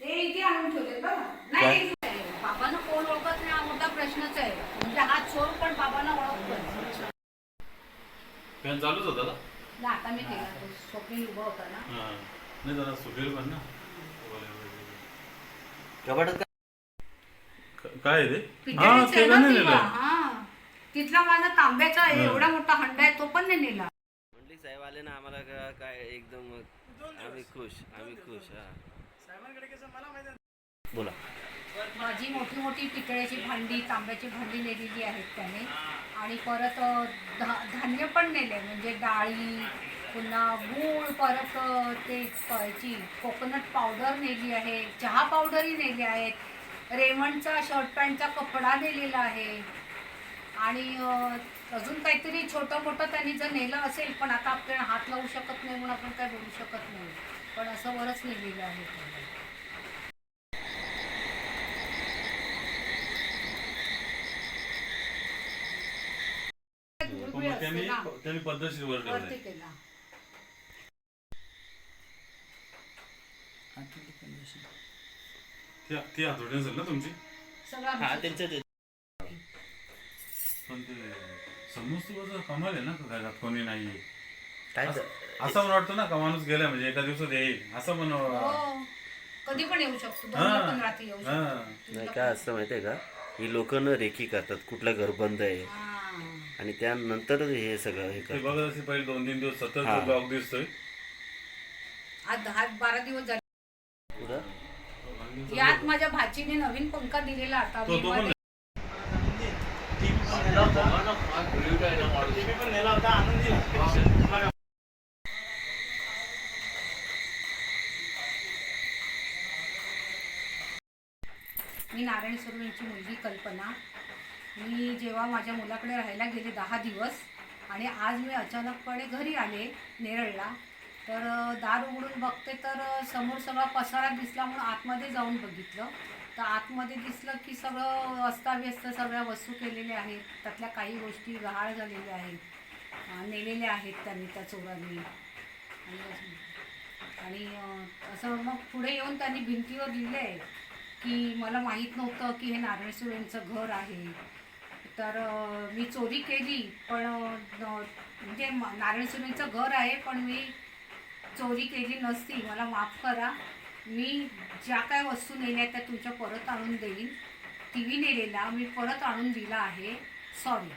ते इथे आणून ठेवले. बघा नाही बाबांना कोण ओळखत नाही हा मोठा प्रश्नच आहे. म्हणजे हा चोर पण बाबांना फॅन चालूच होता ना? आता मी केला. तो स्वप्नील उभा होता ना. हा. नाही जरा सुटेल पण ना. कपाटात क- काय आहे ते हा ते ना नाही नेलं. हा. तिथला माझा तांब्याचा आहे. एवढा मोठा हंडा आहे तो पण नाही नेला. आले ना आम्हाला का- काय एकदम आम्ही खुश आम्ही खुश हा. बोला. माझी मोठी मोठी पितळ्याची भांडी तांब्याची भांडी नेलेली आहेत त्याने. आणि परत अ, धा धान्य पण नेले म्हणजे डाळी पुन्हा गूळ परत अ, ते प- याची कोकोनट पावडर नेली आहे चहा पावडरही नेली आहेत. रेमंडचा शर्ट पॅन्टचा कपडा नेलेला आहे. आणि अजून काहीतरी छोटं मोठं त्यांनी जर नेलं असेल पण आता आपल्याला हात लावू शकत नाही म्हणून आपण काय बोलू शकत नाही. पण असं बरंच नेलेलं आहे. त्यांनी. पद्धतशीर वर केला ती ती हातोडी असेल ना तुमची? सगळा हा विषय. पण ते समजतो कमाल आहे ना घरात कोणी नाहीये. काय असं असं मला वाटतं ना का माणूस गेला म्हणजे एका दिवसात येईल. असं म्हण हो. कधी पण येऊ शकतो. दोन. पण रात्री येऊ. शकतो. नाही काय असतं माहितीये का? ही लोक न रेखी करतात कुठलं घर बंद आहे. हा. आणि त्यानंतर हे सगळं हे ते करतात बघत असेल पहिले दोन तीन दिवस सतत हा. ब्लॉग दिसतोय. आज दहा बारा दिवस झाले. पुढं? यात माझ्या भाचीने नवीन पंखा दिलेला आता. तो तो पण मी नारायण स्वरूप यांची मुलगी कल्पना. मी जेव्हा माझ्या मुलाकडे राहायला गेले दहा दिवस आणि आज मी अचानकपणे घरी आले नेरळला तर दार उघडून बघते तर समोर सगळा पसारा दिसला म्हणून आतमध्ये जाऊन बघितलं. तर आतमध्ये दिसलं की सगळं अस्ताव्यस्त सगळ्या वस्तू केलेल्या आहेत. त्यातल्या काही गोष्टी गहाळ झालेल्या आहेत. नेलेल्या आहेत त्यांनी त्या चोरांनी. आणि असं- मग पुढे येऊन त्यांनी भिंतीवर लिहिलं आहे की मला माहीत नव्हतं की हे नारायण सुरेंचं घर आहे. तर मी चोरी केली पण म्हणजे नारायण सुरेंचं घर आहे पण मी चोरी केली नसती. मला माफ करा. मी ज्या काय वस्तू नेल्या आहेत त्या तुमच्या परत आणून देईन. टी व्ही नेलेला मी परत आणून दिला आहे. सॉरी